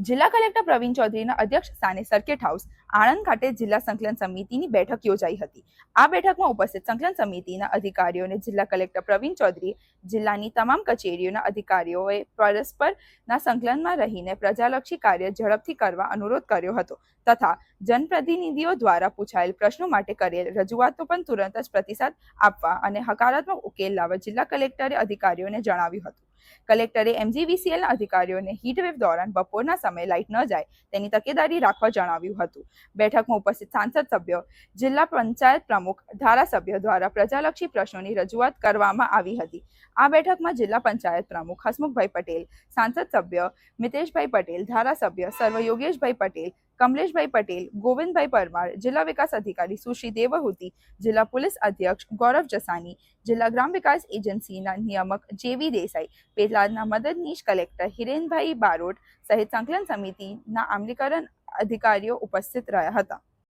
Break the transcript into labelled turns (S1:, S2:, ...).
S1: જિલ્લા કલેક્ટર પ્રવીણ ચૌધરીના અધ્યક્ષ સ્થાને સર્કિટ હાઉસ આણંદ ખાતે જિલ્લા સંકલન સમિતિની બેઠક યોજાઈ હતી. આ બેઠકમાં ઉપસ્થિત સંકલન સમિતિના અધિકારીઓને જિલ્લા કલેક્ટર પ્રવીણ ચૌધરી, જિલ્લાની તમામ કચેરીઓના અધિકારીઓએ પરસ્પરના સંકલનમાં રહીને પ્રજાલક્ષી કાર્ય ઝડપથી કરવા અનુરોધ કર્યો હતો તથા જનપ્રતિનિધિઓ દ્વારા પૂછાયેલ પ્રશ્નો માટે કરેલ રજૂઆતો પણ તુરંત જ પ્રતિસાદ આપવા અને હકારાત્મક ઉકેલ લાવવા જિલ્લા કલેક્ટરે અધિકારીઓને જણાવ્યું હતું. કલેક્ટરે એમજીવીસીએલના અધિકારીઓને હીટવેવ દોરાન બપોરના સમયે લાઇટ ન જાય તેની તકેદારી રાખવા જણાવ્યું હતું. બેઠકમાં ઉપસ્થિત સાંસદ સભ્યો, જિલ્લા પંચાયત પ્રમુખ, ધારાસભ્ય દ્વારા પ્રજાલક્ષી પ્રશ્નોની રજૂઆત કરવામાં આવી હતી. આ બેઠકમાં જિલ્લા પંચાયત પ્રમુખ હસમુખભાઈ પટેલ, સાંસદ સભ્ય મિતેશભાઈ પટેલ, ધારાસભ્ય સર્વ યોગેશભાઈ પટેલ કમલેશભાઈ પટેલ, ગોવિંદભાઈ પરમાર, જિલ્લા વિકાસ અધિકારી સુશ્રી દેવહૂતિ, જિલ્લા પોલીસ અધ્યક્ષ ગૌરવ જસાની જિલ્લા ગ્રામ વિકાસ એજન્સીના નિયામક જેવી દેસાઈ, પેટલાદના મદદનીશ કલેક્ટર હિરેનભાઈ બારોટ સહિત સંકલન સમિતિના આમલીકરણ અધિકારીઓ ઉપસ્થિત રહ્યા હતા.